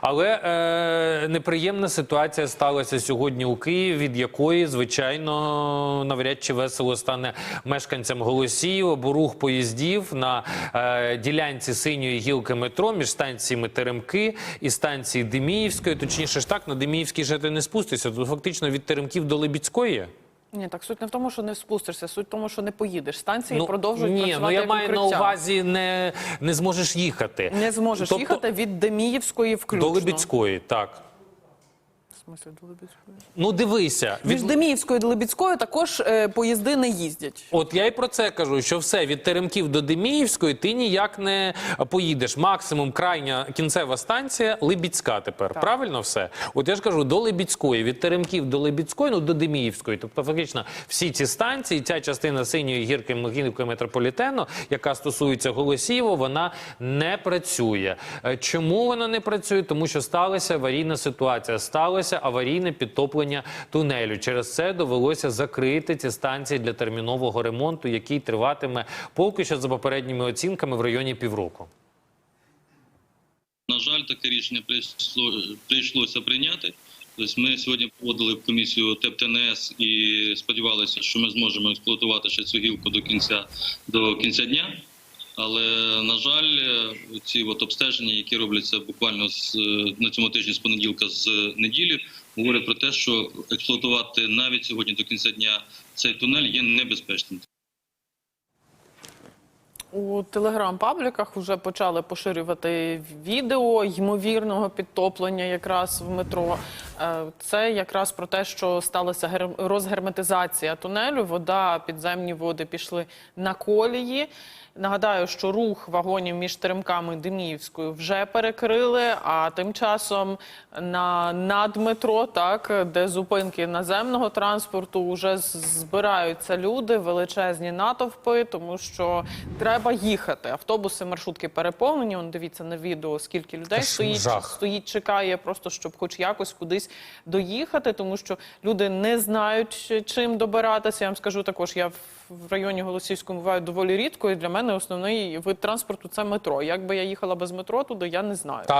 Але е, неприємна ситуація сталася сьогодні у Києві, від якої, звичайно, навряд чи весело стане мешканцям Голосіїва, бо рух поїздів на е, ділянці синьої гілки метро між станціями Теремки і станції Деміївської. Точніше ж так, на Деміївській же ти не спустишся. Тут фактично від Теремків до Лебідської. Ні, так суть не в тому, що не спустишся, суть в тому, що не поїдеш. Станції продовжують ні, працювати ну я маю на увазі, не, не зможеш їхати. Не зможеш Тобто їхати від Деміївської включно. До Лебідської, так. Смислі, до Лебідської? Ну дивися, Між Деміївською і Лебідською також е, поїзди не їздять. От я й про це кажу, що все від Теремків до Деміївської ти ніяк не поїдеш. Максимум крайня кінцева станція Либіцька тепер. Так. Правильно все? От я ж кажу, до Либіцької, від Теремків до Либіцької, ну до Деміївської. Тобто, фактично, всі ці станції, ця частина синьої гірки Могилівки метрополітену, яка стосується Голосієва, вона не працює. Е, Чому вона не працює? Тому що сталася аварійна ситуація. Сталося аварійне підтоплення тунелю. Через це довелося закрити ці станції для термінового ремонту, який триватиме поки що за попередніми оцінками в районі півроку. На жаль, таке рішення прийшло, прийшлося прийняти. Тобто ми сьогодні проводили в комісію ТЕП-ТНС і сподівалися, що ми зможемо експлуатувати ще цю гілку до кінця, до кінця дня. Але, на жаль, ці от обстеження, які робляться буквально з, на цьому тижні з понеділка з неділі, говорять про те, що експлуатувати навіть сьогодні до кінця дня цей тунель є небезпечним. У телеграм-пабліках вже почали поширювати відео ймовірного підтоплення якраз в метро. Е, Це якраз про те, що сталася гер- розгерметизація тунелю. Вода, підземні води пішли на колії. Нагадаю, що рух вагонів між Теремками Деміївською вже перекрили. А тим часом на надметро, так де зупинки наземного транспорту, вже збираються люди, величезні натовпи, тому що треба їхати. Автобуси, маршрутки переповнені. Он дивіться на відео, скільки людей стоїть, стоїть, чекає, просто щоб хоч якось кудись доїхати, тому що люди не знають чим добиратися. Я вам скажу також, я в районі Голосівському буваю доволі рідко, і для мене основний вид транспорту це метро. Як би я їхала без метро туди, я не знаю.